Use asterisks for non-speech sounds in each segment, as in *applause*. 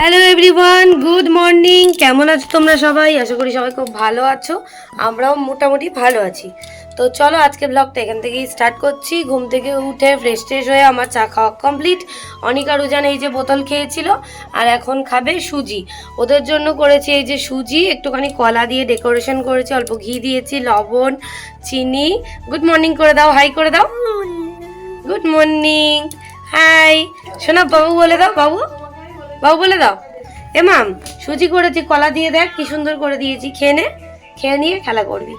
Hello everyone good morning কেমন আছো তোমরা সবাই? আশা করি সবাই খুব ভালো আছো। আমরাও মোটামুটি ভালো আছি। তো চলো আজকে ব্লগটা এখান থেকেই স্টার্ট করছি। ঘুম থেকে উঠে ফ্রেশ ট্রেশ হয়ে আমার চা খাওয়া কমপ্লিট অনিকা রুজান এই যে বোতল খেয়েছিল আর এখন খাবে সুজি। ওদের জন্য করেছি এই যে সুজি একটুখানি কলা দিয়ে ডেকোরেশন করেছি অল্প ঘি দিয়েছি লবণ চিনি। গুড মর্নিং করে দাও হাই করে দাও। গুড মর্নিং হাই শোনা বাবু বলে দাও বাবু। বাবু বলে দাও। এ মাম সুজি করেছি কলা দিয়ে দেখ কি সুন্দর করে দিয়েছি। খেয়ে নে খেয়ে নিয়ে খেলা করবি।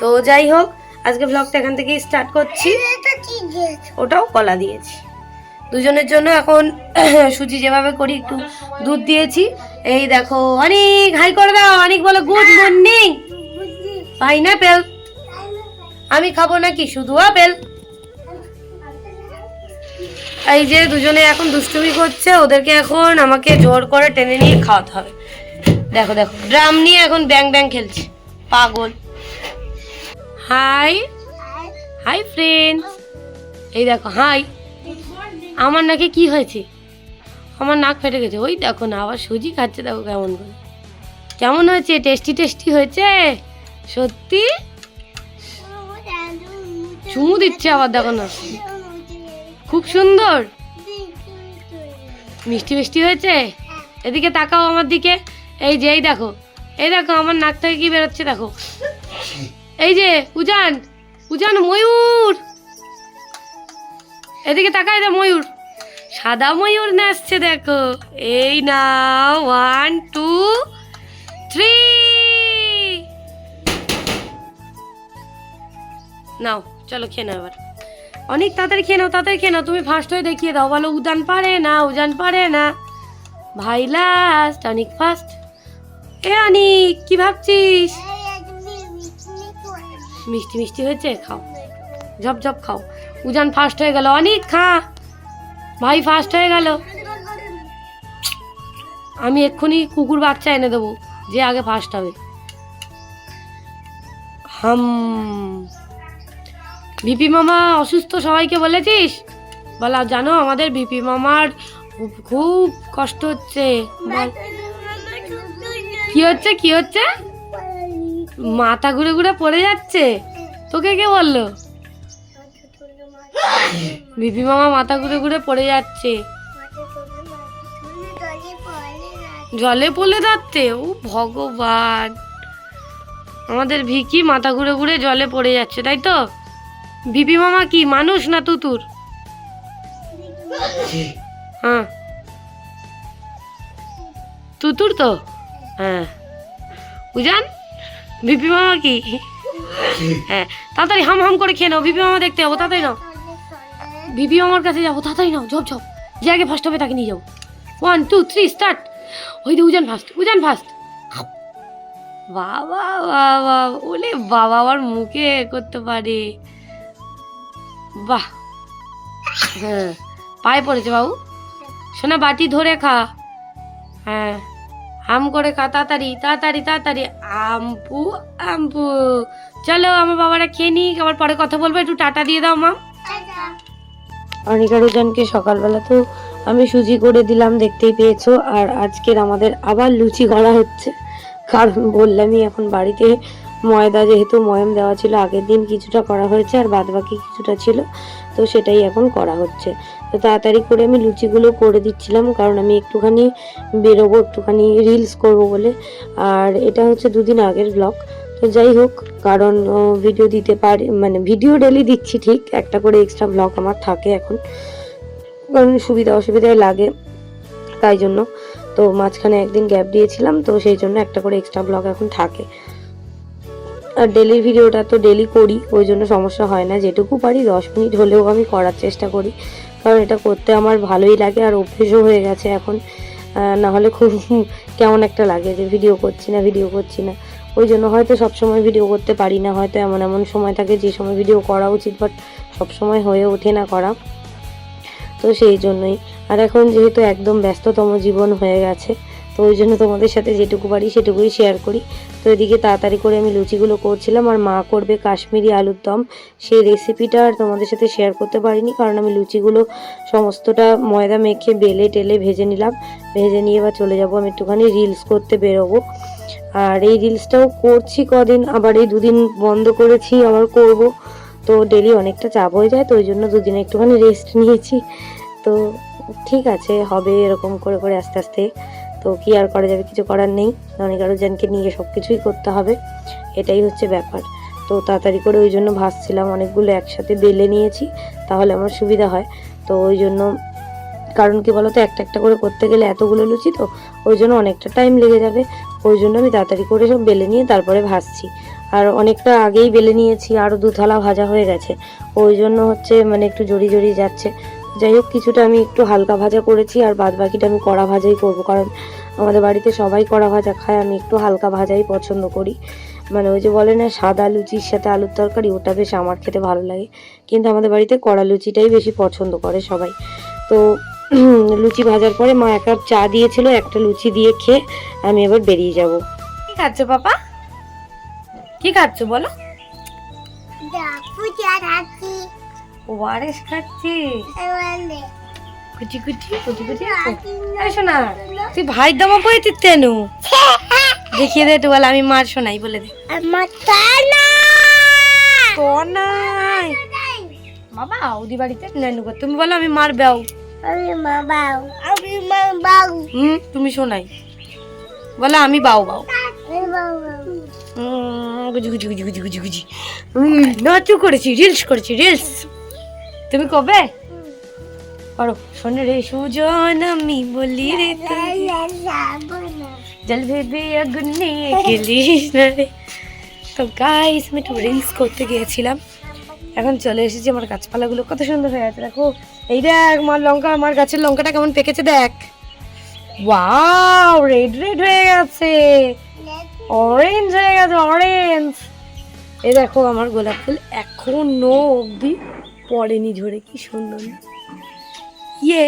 তো যাই হোক আজকে ব্লগটা এখান থেকেই স্টার্ট করছি। ওটাও কলা দিয়েছি। দুজনের জন্য এখন *clears throat* সুজি যেভাবে করি একটু দুধ দিয়েছি। এই দেখো অনেক হাই করে দাও অনেক বলো গুড মর্নিং। পাইনাপেল। আমি খাব নাকি? শুধু আপেল। এই যে দুজনে এখন দুষ্টুমি করছে, ওদেরকে এখন আমাকে জোর করে টেনে নিয়ে খাওয়াতে হবে। দেখো দেখো, ড্রাম নিয়ে এখন ব্যাং ব্যাং খেলছে। পাগল। হাই। হাই ফ্রেন্ডস এই দেখো, হাই। আমার নাকি কি হয়েছে? আমার নাক ফেটে গেছে। ওই দেখো না, আবার সুজি খাচ্ছে, দেখো কেমন করে। কেমন হয়েছে? টেস্টি টেস্টি হয়েছে? সত্যি? চুমু দিচ্ছে আবার, দেখো না। খুব সুন্দর। মিষ্টি মিষ্টি হয়েছে? এদিকে তাকাও আমার দিকে। এই যে এই দেখো। এই দেখো আমার নাক থেকে কি বেরোচ্ছে দেখো। এই যে উজান। উজান ময়ূর। এদিকে তাকাই দে ময়ূর। সাদা ময়ূর নাচছে দেখো। এই না ওয়ান টু থ্রি নাও চলো খেয়ে নাও এবার। অনেক তাড়াতাড়ি খেয়ে নাও, তাড়াতাড়ি খেয়ে নাও, তুমি ফার্স্ট হয়ে দেখিয়ে দাও। বলো উদান পারে না, উজান পারে না। ভাই লাস্ট অনেক ফার্স্ট এ অনিক কি ভাবছিস? মিষ্টি মিষ্টি হয়েছে? খাও। ঝপ ঝপ খাও। উজান ফার্স্ট হয়ে গেল। অনেক, খা। ভাই ফার্স্ট হয়ে গেল। আমি এক্ষুনি কুকুর বাচ্চা এনে দেবো, যে আগে ফার্স্ট হবে। হাম। বিপি মামা অসুস্থ সবাইকে বলেছিস? বলা, জানো, আমাদের বিপি মামার খুব- কষ্ট হচ্ছে। কি হচ্ছে কি হচ্ছে? মাথা ঘুরে ঘুরে পড়ে যাচ্ছে। তোকে কে বলল? বিপি মামা মাথা ঘুরে ঘুরে পড়ে যাচ্ছে। জলে পড়ে যাচ্ছে। ও ভগবান। আমাদের ভিকি মাথা ঘুরে ঘুরে জলে পড়ে যাচ্ছে, তাই তো? বিপি মামা কি মানুষ না তুতুর? হ্যাঁ। তুতুর তো? হ্যাঁ। উজান বিপি মামা কি? হ্যাঁ। তাড়াতাড়ি হাম হাম করে খেয়ে নাও বিপি মামা দেখতে যাব তাড়াতাড়ি নাও। বিপি মামার কাছে যাব তাড়াতাড়ি নাও ঝপ ঝপ যে আগে ফার্স্ট হবে তাকে নিয়ে যাব। ওয়ান টু থ্রি স্টার্ট ওই তো উজান ফার্স্ট উজান ফার্স্ট বাবা বাবা ওলে বাবা আমার মুখে করতে পারে। বাহ। হ্যাঁ পায়ে পড়েছে বাবু। শোনা বাটি ধরে খা। হ্যাঁ আম করে খা তাড়াতাড়ি তাড়াতাড়ি তাড়াতাড়ি। আমপু আমপু চলো, আমার বাবারা খেয়ে নিক, আবার পরে কথা বলব। একটু টাটা দিয়ে দাও, মা। অনিকা সকালবেলা তো আমি সুজি করে দিলাম, দেখতেই পেয়েছ। আর আজকের আমাদের আবার লুচি করা হচ্ছে। কারণ বললামই, এখন বাড়িতে ময়দা যেহেতু ময়ম দেওয়া ছিল, আগের দিন কিছুটা করা হয়েছে আর বাদ বাকি কিছুটা ছিল, তো সেটাই এখন করা হচ্ছে। তো তাড়াতাড়ি করে আমি লুচিগুলো করে দিচ্ছিলাম, কারণ আমি একটুখানি বেরোবো, একটুখানি রিলস করব বলে। আর এটা হচ্ছে দুদিন আগের ব্লগ তো যাই হোক, কারণ ভিডিও দিতে পারি মানে ভিডিও ডেলি দিচ্ছি ঠিক, একটা করে এক্সট্রা ব্লগ আমার থাকে এখন। কারণ সুবিধা অসুবিধায় লাগে তাই জন্য। তো মাঝখানে একদিন গ্যাপ দিয়েছিলাম, তো সেই জন্য একটা করে এক্সট্রা ব্লগ এখন থাকে। আর ডেলি ভিডিওটা তো ডেলি করি, ওই জন্য সমস্যা হয় না, যেটুকু পারি দশ মিনিট হলেও আমি করার চেষ্টা করি। কারণ এটা করতে আমার ভালোই লাগে আর অভ্যেসও হয়ে গেছে এখন। না হলে খুব কেমন একটা লাগে যে ভিডিও করছি না, ভিডিও করছি না। ওই জন্য হয়তো সবসময় ভিডিও করতে পারি না, হয়তো এমন এমন সময় থাকে যে সময় ভিডিও করা উচিত বাট সবসময় হয়ে ওঠে না করা। তো সেই জন্যই। আর এখন যেহেতু একদম ব্যস্ততম জীবন হয়ে গেছে তো ওই জন্য তোমাদের সাথে যেটুকু পারি সেটুকুই শেয়ার করি। তো এদিকে তাড়াতাড়ি করে আমি লুচিগুলো করছিলাম আর মা করবে কাশ্মীরি আলুর দম। সেই রেসিপিটা আর তোমাদের সাথে শেয়ার করতে পারিনি কারণ আমি লুচিগুলো সমস্তটা ময়দা মেখে বেলে টেলে ভেজে নিলাম। ভেজে নিয়ে এবার চলে যাব আমি একটুখানি রিলস করতে বেরোবো। আর এই রিলসটাও করছি কদিন, আবার এই দুদিন বন্ধ করেছি, আবার করব। তো ডেলি অনেকটা চাপ হয়ে যায়, তো ওই জন্য দুদিন একটুখানি রেস্ট নিয়েছি। তো ঠিক আছে, হবে এরকম করে করে আস্তে আস্তে। তো কি আর করা যাবে? কিছু করার নেই। অনেক আরও জনকে নিয়ে সব কিছুই করতে হবে। এটাই হচ্ছে ব্যাপার। তো তাড়াতাড়ি করে ওই জন্য ভাসছিলাম। অনেকগুলো একসাথে বেলে নিয়েছি, তাহলে আমার সুবিধা হয়। তো ওই জন্য, কারণ কি বলতো, একটা একটা করে করতে গেলে এতগুলো লুচি তো, ওই জন্য অনেকটা টাইম লেগে যাবে। ওই জন্য আমি তাড়াতাড়ি করে সব বেলে নিয়ে তারপরে ভাজছি আর অনেকটা আগেই বেলে নিয়েছি। আরও দু থালা ভাজা হয়ে গেছে। ওই জন্য হচ্ছে মানে একটু জড়ি জড়ি যাচ্ছে। যাই হোক কিছুটা আমি একটু হালকা ভাজা করেছি আর বাদ বাকিটা আমি কড়া ভাজাই করব। কারণ আমাদের বাড়িতে সবাই কড়া ভাজা খায় আমি একটু হালকা ভাজাই পছন্দ করি। মানে ওই যে বলে না সাদা লুচির সাথে আলুর তরকারি ওটা বেশ আমার খেতে ভালো লাগে। কিন্তু আমাদের বাড়িতে কড়া লুচিটাই বেশি পছন্দ করে সবাই। তো *clears throat* লুচি ভাজার পরে মা এক কাপ চা দিয়েছিল একটা লুচি দিয়ে খেয়ে আমি এবার বেরিয়ে যাব। কি খাচ্ছ পাপা? কি খাচ্ছ বলো? ওয়ারেস খাচ্ছি। কুচি কুচি কুচি কুচি। আরে শোনা তুই ভাই দামা পড়েছিস কেন? *laughs* দেখিয়ে দে একটু বল আমি মার শোনাই বলে দে। নাই। বাবা ওদি বাড়িতে নানু ঘর। তুমি বলো আমি মার বেও হুম তুমি শোনাই। বলো আমি বাউ বাউ। গুজি গুজি গুজি গুজি গুজি গুজি। নাচু করেছি রিলস করেছি রিলস। তুমি কবে? করো শোনে রে সুজন আমি বলি রে জল ভেবে আগুন নিয়ে গেলিস না রে। তো গাইস আমি একটু রিলস করতে গিয়েছিলাম। এখন চলে এসেছি আমার গাছপালাগুলো। কত সুন্দর হয়ে আছে দেখো। এই দেখ আমার লঙ্কা আমার গাছের লঙ্কাটা কেমন পেকেছে দেখ। ওয়াও রেড রেড হয়ে গেছে। অরেঞ্জ হয়ে গেছে অরেঞ্জ এই দেখো আমার গোলাপ ফুল এখনও অবধি পড়েনি ঝরে কি সুন্দর। ইয়ে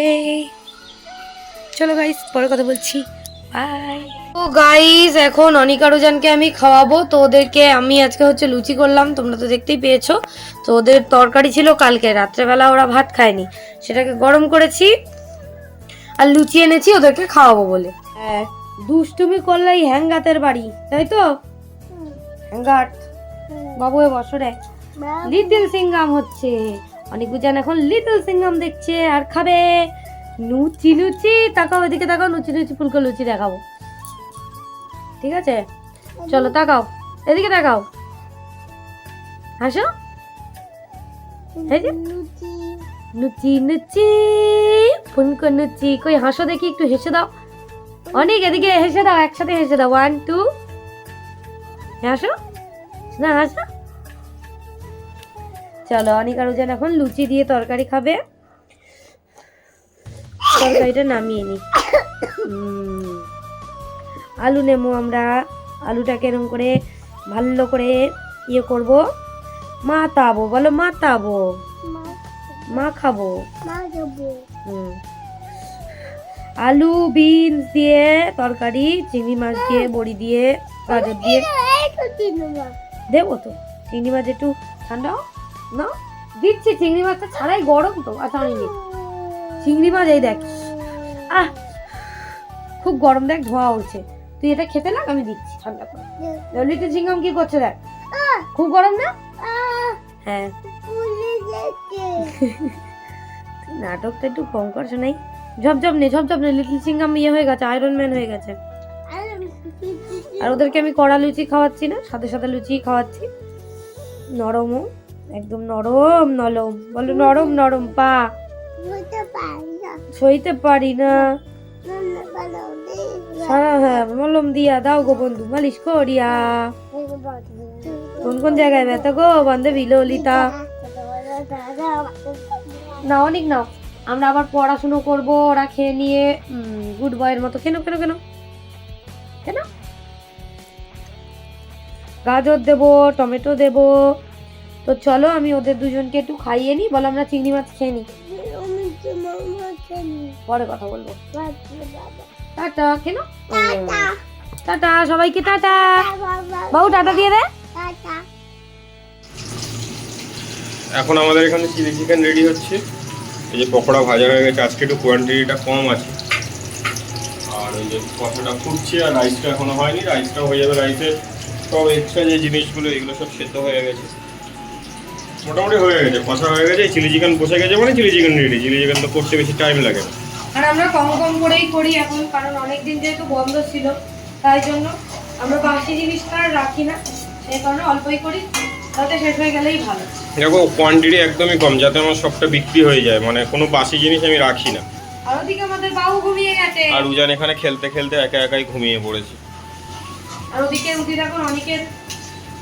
চলো গাইস পরে কথা বলছি। বাই তো গাইস এখন অনিকা রোজানকে আমি খাওয়াবো। তো ওদেরকে আমি আজকে হচ্ছে লুচি করলাম তোমরা তো দেখতেই পেয়েছ। তো ওদের তরকারি ছিল কালকে রাত্রেবেলা ওরা ভাত খায়নি। সেটাকে গরম করেছি আর লুচি এনেছি ওদেরকে খাওয়াবো বলে। হ্যাঁ দুষ্টুমি করলে এই হ্যাঙ্গাতের বাড়ি তাই তো? হ্যাঙ্গাট বাবু এ বছরে লিটল সিঙ্গাম হচ্ছে। অনেক গুজান এখন লিটল সিঙ্গাম দেখছে আর খাবে। লুচি লুচি তাকাও এদিকে তাকাও লুচি লুচি ফুলকো লুচি দেখাবো। ঠিক আছে? চলো তাকাও এদিকে তাকাও। হাসো এই যে। লুচি। লুচি ফুলকো লুচি। কই হাসো দেখি একটু হেসে দাও। অনেক এদিকে হেসে দাও একসাথে হেসে দাও। ওয়ান টু হাসো না হাসো চলো অনেক আরও যেন এখন লুচি দিয়ে তরকারি খাবে। তরকারিটা নামিয়ে নি। আলু নেব আমরা আলুটাকে এরকম করে ভালো করে ইয়ে করব। মাতাবো বলো মাতাবো। মা খাব। হুম। আলু বিনস দিয়ে তরকারি চিংড়ি মাছ দিয়ে বড়ি দিয়ে গাজর দিয়ে। দেবো তো। চিংড়ি মাছ একটু ঠান্ডা। না? দিচ্ছি চিংড়ি মাছটা ছাড়াই গরম তো আচ্ছা আমি। চিংড়ি মাছ এই দেখ। আহ! খুব গরম দেখ ধোয়া উঠছে তুই এটা খেতে লাগ আমি দিচ্ছি ঠান্ডা করে। লিটল চিংগাম কি করছে দেখ? খুব গরম না? হ্যাঁ। *laughs* নাটকটা একটু কম কর শোনাই ঝপঝপ নে ঝপঝপ নে লিটল চিংগাম ইয়ে হয়ে গেছে আয়রন ম্যান হয়ে গেছে। আর ওদেরকে আমি কড়া লুচি খাওয়াচ্ছি না সাথে সাথে লুচি খাওয়াচ্ছি। নরমও। একদম নরম নরম বলো নরম নরম পা। সইতে পারি না। সারা হ্যাঁ মলম দিয়া দাও গো বন্ধু মালিশ করিয়া। কোন কোন জায়গায় ব্যথা গো বান্ধবী ললিতা? না অনেক নাও। আমরা আবার পড়াশুনো করব ওরা খেয়ে নিয়ে গুড বয়ের মতো। কেন কেন কেন কেন গাজর দেবো টমেটো দেবো তো চলো আমি ওদের দুজনকে একটু খাইয়ে নিই বলো আমরা চিংড়ি মাছ খেয়ে নিই। পরে কথা বলব। টাটা কেন টাটা। সবাইকে টাটা। বাবু টাটা দিয়ে দে। এখন আমাদের এখানে চিলি চিকেন রেডি হচ্ছে। এই যে পকোড়া ভাজা হয়ে গেছে আজকে একটু কোয়ান্টিটিটা কম আছে। আর ওই যে কষাটা ফুটছে আর রাইসটা এখনও হয়নি রাইসটাও হয়ে যাবে রাইসে সব এক্সট্রা যে জিনিসগুলো এগুলো সব সেদ্ধ হয়ে গেছে। মোটামুটি হয়ে গেছে কষা হয়ে গেছে চিলি চিকেন বসে গেছে মানে chili chicken ready chili chicken তো করতে বেশি টাইম লাগে না। আর আমরা কম কম করেই করি এখন কারণ অনেকদিন যেহেতু বন্ধ ছিল তাই জন্য আমরা বাসি জিনিসটা আর রাখি না সেই কারণে অল্পই করি তাতে শেষ হয়ে গেলেই ভালো। দেখো কোয়ান্টিটি একদমই কম যাতে আমার সবটা বিক্রি হয়ে যায় মানে কোনো বাসি জিনিস আমি রাখি না। আর ওদিকে আমাদের বাবু ঘুমিয়ে গেছে। আর উজান এখানে খেলতে খেলতে একা একাই ঘুমিয়ে পড়েছে। আর ওদিকে উঠি এখন অনেকের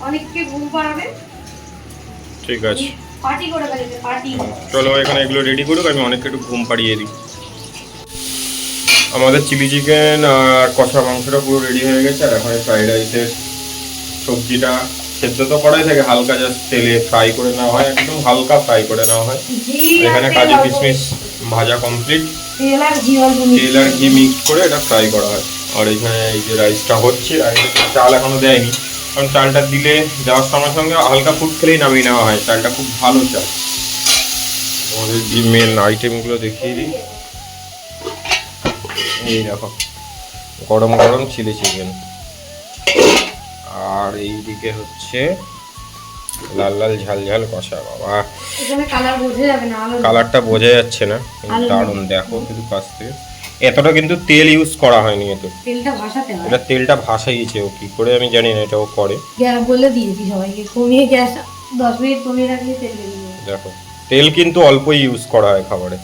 অনেককে ঘুম পাড়াবে। ঠিক আছে। পার্টি করে ফেলেছে পার্টি। চলো এখানে এগুলো রেডি করুক আমি অনেককে একটু ঘুম পাড়িয়ে দিই। আমাদের চিলি চিকেন আর কষা মাংসটা পুরো রেডি হয়ে গেছে আর এখন ফ্রাইড রাইসের সবজিটা সেদ্ধ তো করাই থাকে হালকা জাস্ট তেলে ফ্রাই করে নেওয়া হয় একদম হালকা ফ্রাই করে নেওয়া হয়। এখানে কাজু কিশমিশ ভাজা কমপ্লিট তেল আর ঘি মিক্স করে এটা ফ্রাই করা হয়। আর এখানে এই যে রাইসটা হচ্ছে আর চাল এখনও দেয়নি। কারণ চালটা দিলে দেওয়ার সঙ্গে সঙ্গে হালকা ফুড খেলেই নামিয়ে নেওয়া হয়। চালটা খুব ভালো চাল। আমাদের যে মেন আইটেমগুলো দেখিয়ে দিই। এই দেখো গরম গরম চিলি চিকেন আর এইদিকে হচ্ছে লাল লাল ঝাল ঝাল কষা বাবা। এখানে কালার বোঝা যাবে না কালারটা বোঝা যাচ্ছে না দারুণ দেখো কিন্তু কাছ থেকে। এতটা কিন্তু তেল ইউজ করা হয়নি এতে। তেলটা ভাসাতে হয়। এটা তেলটা ভাসাইছে ও কি করে আমি জানি না এটাও করে। গ্যাস বলে দিয়েছি সবাইকে কমিয়ে গ্যাস দশ মিনিট কমিয়ে রাখলে তেল বেরিয়ে দেখো তেল কিন্তু অল্পই ইউজ করা হয় খাবারে।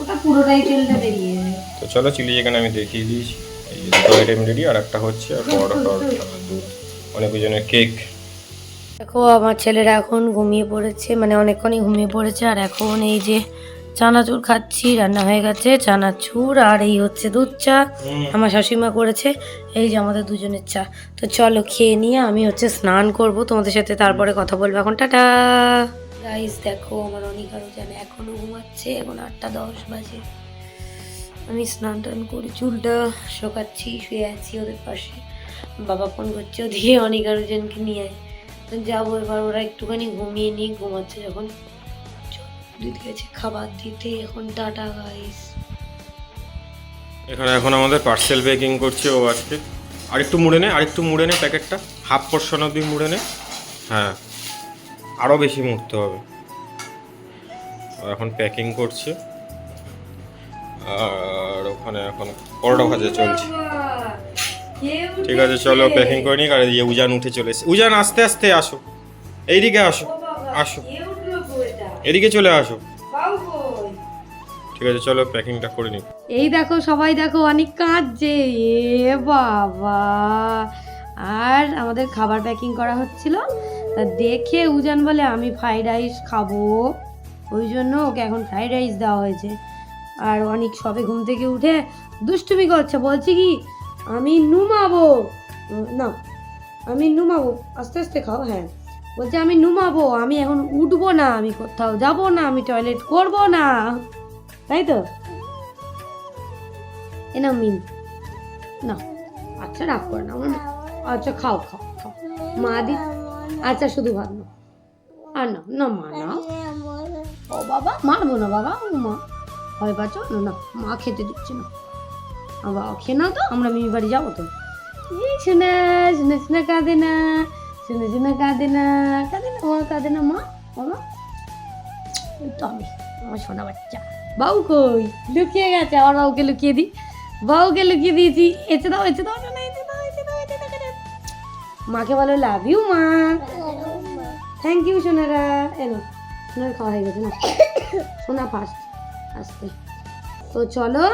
ওটা পুরোটাই তেলটা বেরিয়ে যাবে তো চলো চিলি চিকেন আমি দেখিয়ে দিয়েছি। এই যে দুটো আইটেম রেডি আর একটা হচ্ছে আর বড় দুধ। অনেক জনের কেক দেখো আমার ছেলেরা এখন ঘুমিয়ে পড়েছে মানে অনেকক্ষণই ঘুমিয়ে পড়েছে আর এখন এই যে চানাচুর খাচ্ছি রান্না হয়ে গেছে চানাচুর আর এই হচ্ছে দুধ চা। আমার শাশুড়িমা করেছে এই যে আমাদের দুজনের চা। তো চলো খেয়ে নিয়ে আমি হচ্ছে স্নান করব তোমাদের সাথে তারপরে কথা বলব এখন। টাটা! গাইস দেখো আমার অনেক আরও জানে এখনও ঘুমাচ্ছে এখন আটটা দশ বাজে। আমি স্নান টান করে চুলটা শোকাচ্ছি শুয়ে আছি ওদের পাশে। বাবা ফোন করছে ওদিকে অনেক আরও জনকে নিয়ে আয়। তো যাব এবার ওরা একটুখানি ঘুমিয়ে নিয়ে ঘুমাচ্ছে যখন। দিদি গেছে খাবার দিতে এখন টাটা গাইস এখানে এখন আমাদের পার্সেল বেকিং করছে ও আজকে। আরেকটু মুড়ে নে, আরেকটু মুড়ে নে প্যাকেটটা। হাফ পোর্শন অব্দি মুড়ে নে। হ্যাঁ আরও বেশি মুড়তে হবে। এখন প্যাকিং করছে। আর ওখানে এখন পরোটা ভাজা চলছে। ঠিক আছে, চলো প্যাকিং করে নিই আর এই উজান উঠে চলে এসে উজান, আস্তে আস্তে আসো। এইদিকে আসো আসো। এদিকে চলে আসো। ঠিক আছে চলো প্যাকিংটা করে নিই। এই দেখো সবাই দেখো অনেক কাঁদছে। এ বাবা। আর আমাদের খাবার প্যাকিং করা হচ্ছিল। তা দেখে উজান বলে আমি ফ্রাইড রাইস খাব। ওই জন্য ওকে এখন ফ্রাইড রাইস দেওয়া হয়েছে। আর অনেক সবে ঘুম থেকে উঠে দুষ্টুমি করছে। বলছি কি আমি নুমাবো। না আমি নুমাবো। আস্তে আস্তে খাও হ্যাঁ। বলছে, আমি নুমাবো, আমি এখন উঠবো না, আমি কোথাও যাব না, আমি টয়লেট করব না। তাই তো? এ নাও মিন না আচ্ছা রাগ করে না আচ্ছা খাও খাও খাও। মা দি আচ্ছা শুধু ভাত না আর না না, মা নাও। ও বাবা, মারবো না বাবা মা। ভয় পাচ্ছ? না না, মা খেতে দিচ্ছে না। বাবা খেয়ে নাও তো, আমরা মিমি বাড়ি যাব তো। এই শোনা, কাঁদে না। শোনা শোনা কাঁদে না কাঁদে না মা ওই তো আমি আমার সোনা বাচ্চা বাবু কই লুকিয়ে গেছে আমার লুকিয়ে দিই বাবুকে লুকিয়ে দিয়েছি দাও দাও মাকে বলো লাভ ইউ মা থ্যাংক ইউ সোনারা এলো সোনার খাওয়া হয়ে গেছে না সোনা ফার্স্ট আসতে তো চলো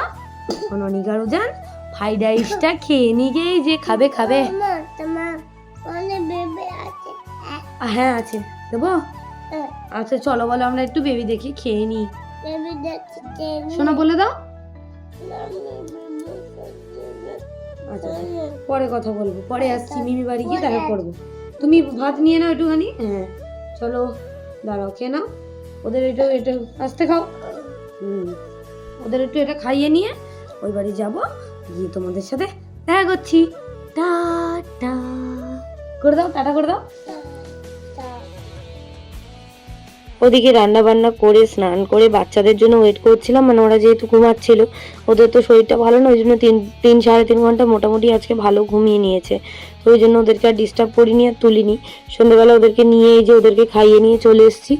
এখন অনিকারও যান ফ্রাইড রাইসটা খেয়ে নিয়ে যে খাবে খাবে হ্যাঁ আছে। দেবো? আচ্ছা চলো বলো আমরা একটু বেবি দেখি খেয়ে নিই। সোনা বলে দাও। আচ্ছা পরে কথা বলব। পরে আসছি মিমি বাড়ি গিয়ে দেখা করব। তুমি ভাত নিয়ে নাও একটুখানি। হ্যাঁ। চলো দাঁড়াও খেয়ে নাও। ওদের এটা এটা আসতে খাও। হুম। ওদের একটু এটা খাইয়ে নিয়ে ওই বাড়ি যাব। গিয়ে তোমাদের সাথে দেখা করছি। টা টা করে দাও টাটা করে দাও। ওদিকে রান্না বান্না করে, স্নান করে বাচ্চাদের জন্য ওয়েট করছিলাম মানে ওরা যেহেতু ঘুমাচ্ছিল, ওদের তো শরীরটা ভালো না ওই জন্য তিন তিন সাড়ে তিন ঘণ্টা মোটামুটি আজকে ভালো ঘুমিয়ে নিয়েছে। তো ওই জন্য ওদেরকে আর ডিস্টার্ব করিনি আর তুলিনি। সন্ধ্যেবেলা ওদেরকে নিয়ে এই যে ওদেরকে খাইয়ে নিয়ে চলে এসেছি।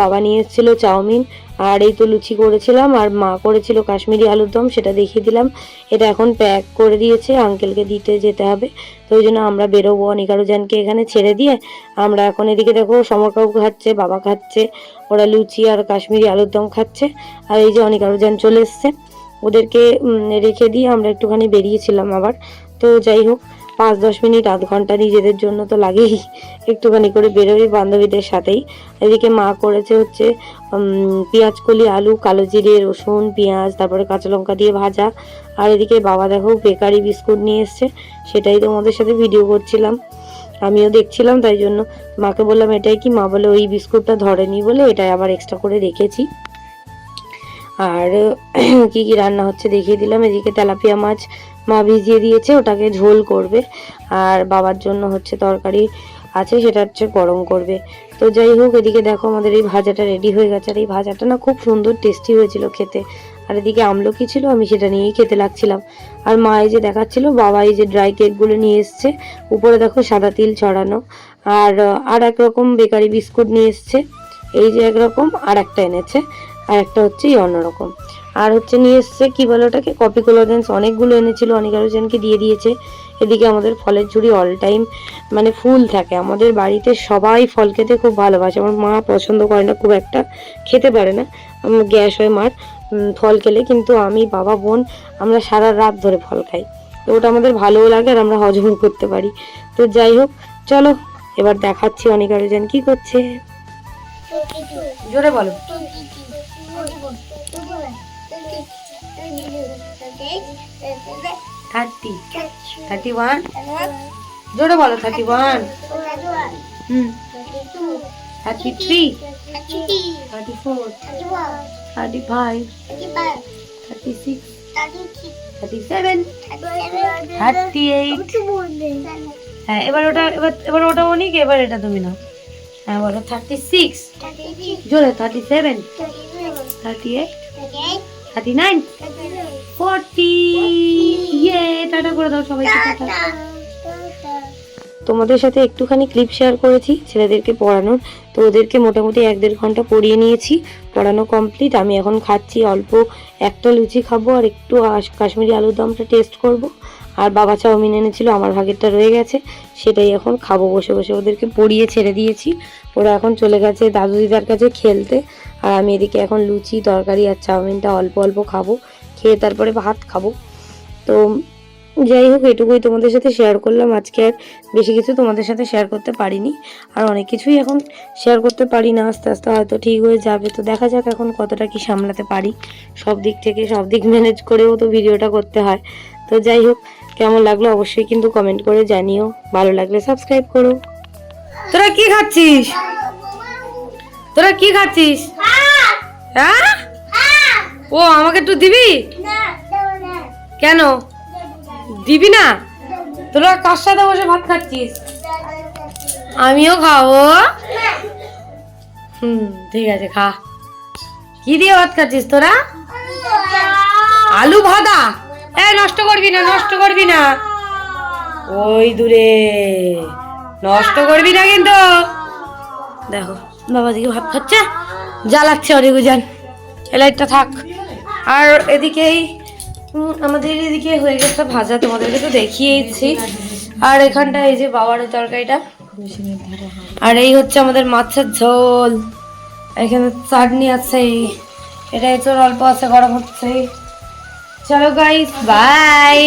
বাবা নিয়ে এসেছিল চাউমিন আর এই তো লুচি করেছিলাম, আর মা করেছিল কাশ্মীরি আলুর দম, সেটা দেখিয়ে দিলাম। এটা এখন প্যাক করে দিয়েছে আঙ্কেলকে দিতে যেতে হবে। তো ওই জন্য আমরা বেরোবো অনিকারুজানকে এখানে ছেড়ে দিয়ে। আমরা এখন এদিকে দেখো সমরকাউ খাচ্ছে, বাবা খাচ্ছে, ওরা লুচি আর কাশ্মীরি আলুর দম খাচ্ছে। আর এই যে অনিকারুজান চলে এসছে। ওদেরকে রেখে দিয়ে আমরা একটুখানি বেরিয়েছিলাম আবার। তো যাই হোক পাঁচ দশ মিনিট, আধ ঘণ্টা নিজেদের জন্য তো লাগেই। একটুখানি করে বেরোই বান্ধবীদের সাথেই। এদিকে মা করেছে হচ্ছে পেঁয়াজ কলি, আলু, কালো জিরে, রসুন, পেঁয়াজ, তারপরে কাঁচা লঙ্কা দিয়ে ভাজা। আর এদিকে বাবা দেখো বেকারি বিস্কুট নিয়ে এসছে, সেটাই তোমাদের সাথে ভিডিও করছিলাম। আমিও দেখছিলাম, তাই জন্য মাকে বললাম, এটাই কি? মা বলে, ওই বিস্কুটটা ধরেনি বলে, এটাই আবার এক্সট্রা করে রেখেছি। আর কি কি রান্না হচ্ছে দেখিয়ে দিলাম। এদিকে তেলাপিয়া মাছ মা ভিজিয়ে দিয়েছে, ওটাকে ঝোল করবে। আর বাবার জন্য হচ্ছে তরকারি আছে, সেটা হচ্ছে গরম করবে। তো যাই হোক, এদিকে দেখো আমাদের এই ভাজাটা রেডি হয়ে গেছে। আর এই ভাজাটা না খুব সুন্দর টেস্টি হয়েছিল খেতে। আর এদিকে আমলকি ছিল, আমি সেটা নিয়েই খেতে লাগছিলাম। আর মা এই যে দেখাচ্ছিল, বাবা এই যে ড্রাই কেকগুলো নিয়ে এসছে। উপরে দেখো সাদা তিল ছড়ানো। আর আর এক রকম বেকারি বিস্কুট নিয়ে এসছে। এই যে একরকম আর একটা এনেছে। আর একটা হচ্ছে এই অন্যরকম আর হচ্ছে নিয়ে এসছে কি বলে ওটাকে? কপি কোলোডেন্স অনেকগুলো এনেছিল অনেক আরোজনকে দিয়ে দিয়েছে। এদিকে আমাদের ফলের ঝুড়ি অল টাইম মানে ফুল থাকে। আমাদের বাড়িতে সবাই ফল খেতে খুব ভালোবাসে। আমার মা পছন্দ করে না খুব একটা খেতে পারে না। গ্যাস হয় মার। ফল খেলে কিন্তু আমি বাবা বোন আমরা সারা রাত ধরে ফল খাই। তো ওটা আমাদের ভালোও লাগে আর আমরা হজম করতে পারি। তো যাই হোক চলো এবার দেখাচ্ছি অনেক আরোজন কি করছে? জোরে বলো। থার্টি। থার্টি ওয়ান জোরে বলো থার্টি ওয়ান হুম। Thirty three thirty four thirty five thirty six thirty seven thirty eight হ্যাঁ এবার ওটা এবার এবার ওটা অনেক এবার এটা তুমি নাও। হ্যাঁ বলো থার্টি সিক্স জোরে thirty seven thirty eight thirty nine forty ইয়ে টাটা করে দাও সবাইকে টাটা। তোমাদের সাথে একটুখানি ক্লিপ শেয়ার করেছি ছেলেদেরকে পড়ানোর। তো ওদেরকে মোটামুটি এক দেড় ঘণ্টা পড়িয়ে নিয়েছি। পড়ানো কমপ্লিট আমি এখন খাচ্ছি অল্প একটা লুচি খাব আর একটু কাশ্মীরি আলুর দমটা টেস্ট করব। আর বাবা চাউমিন এনেছিল আমার ভাগেরটা রয়ে গেছে। সেটাই এখন খাব বসে বসে ওদেরকে পড়িয়ে ছেড়ে দিয়েছি। ওরা এখন চলে গেছে দাদু দিদার কাছে খেলতে। আর আমি এদিকে এখন লুচি, তরকারি আর চাউমিনটা অল্প অল্প খাব, খেয়ে তারপরে ভাত খাব। তো যাই হোক, এটুকুই তোমাদের সাথে শেয়ার করলাম। আজকে আর বেশি কিছু তোমাদের সাথে শেয়ার করতে পারিনি। আর অনেক কিছুই এখন শেয়ার করতে পারি না, আস্তে আস্তে হয়তো ঠিক হয়ে যাবে। তো দেখা যাক এখন কতটা কি সামলাতে পারি। সব দিক থেকে সব দিক ম্যানেজ করেও তো ভিডিওটা করতে হয়। তো যাই হোক, কেমন লাগল অবশ্যই কিন্তু কমেন্ট করে জানিও। ভালো লাগলে সাবস্ক্রাইব করো। তোরা কি খাচ্ছিস? তোরা কি খাচ্ছিস? হ্যাঁ? ও আমাকে একটু দিবি? কেন? দিবি না? তোরা কার সাথে বসে ভাত খাচ্ছিস? আমিও খাব। হুম ঠিক আছে খা। কি দিয়ে ভাত খাচ্ছিস তোরা? আলু ভাদা এ নষ্ট করবি না নষ্ট করবি না। ওই দূরে। নষ্ট করবি না কিন্তু। দেখো। বাবা দিকে ভাত খাচ্ছে। জ্বালাচ্ছে অনেক যান এলাইটটা থাক। আর এদিকেই আমাদের এদিকে হয়ে গেছে ভাজা, তোমাদেরকে তো দেখিয়েছি। আর এখানটা এই যে বাবার তরকারিটা। আর এই হচ্ছে আমাদের মাছের ঝোল। এখানে চাটনি আছে। এটা এঁচড় অল্প আছে, গরম হচ্ছে। চলো গাইস বাই